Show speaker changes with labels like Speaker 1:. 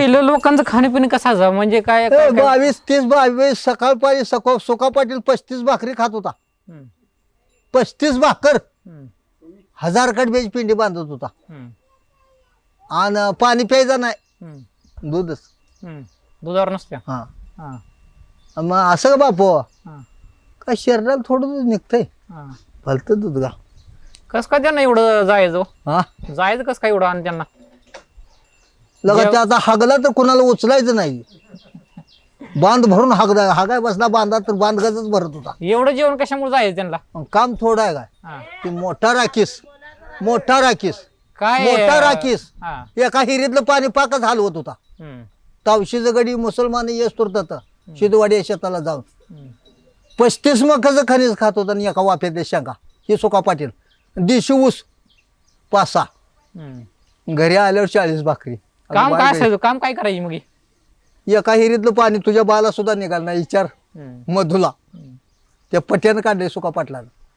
Speaker 1: पहिलं लोकांचं खाणेपिणे कसं असावं? म्हणजे काय
Speaker 2: ए,
Speaker 1: काय- काय-
Speaker 2: बावीस तीस बावीस सकाळ पारी सको सुका पाटील पस्तीस भाकरी खात होता.
Speaker 1: हम्म,
Speaker 2: पस्तीस भाकर.
Speaker 1: हम्म,
Speaker 2: हजार कडब्याची पिंडी बांधत होता.
Speaker 1: हम्म,
Speaker 2: आणि पाणी प्यायचं नाही.
Speaker 1: हम्म,
Speaker 2: दूधच.
Speaker 1: हम्म. दुधावर नसत्या?
Speaker 2: हा.
Speaker 1: हा.
Speaker 2: मग असं का बापू?
Speaker 1: हा.
Speaker 2: का शरीराला थोडं दूध निघतंय.
Speaker 1: हा.
Speaker 2: भलतं दूध का?
Speaker 1: कस काय त्यांना एवढं जायचं
Speaker 2: हा?
Speaker 1: जायचं कस काय एवढं आणि त्यांना?
Speaker 2: लगा ते आता हागला तर कोणाला उचलायचं नाही. बांध भरून हागदा हागाय बसला बांधा तर बांधगाच भरत होता.
Speaker 1: एवढं जेवण कशामुळे जायचं त्यांना?
Speaker 2: मग काम थोडं आहे काय?
Speaker 1: हा.
Speaker 2: ती मोठा राखीस मोठा राखीस
Speaker 1: काय?
Speaker 2: मोठा
Speaker 1: अं,
Speaker 2: राखीस.
Speaker 1: हा.
Speaker 2: एका हिरीतलं पाणी पाकच हलवत होता.
Speaker 1: हम्म,
Speaker 2: तावशीचं गडी मुसलमान येस तुरतात. शिदवाडी या शेताला जाऊन.
Speaker 1: हम्म.
Speaker 2: पस्तीस मकाचं खनिज खात होता आणि एका वाफ्यात शेंगा. हे सुका पाटील. दिशी ऊस
Speaker 1: हम्म.
Speaker 2: घरी आल्यावर चाळीस भाकरी.
Speaker 1: काम काय असायचं? काम काय करायची मग ही?
Speaker 2: एका हिरीतलं पाणी तुझ्या बाला सुद्धा निघाल नाही विचार
Speaker 1: हम्म,
Speaker 2: मधुला. त्या पट्यानं काढले सुका पाटलानं.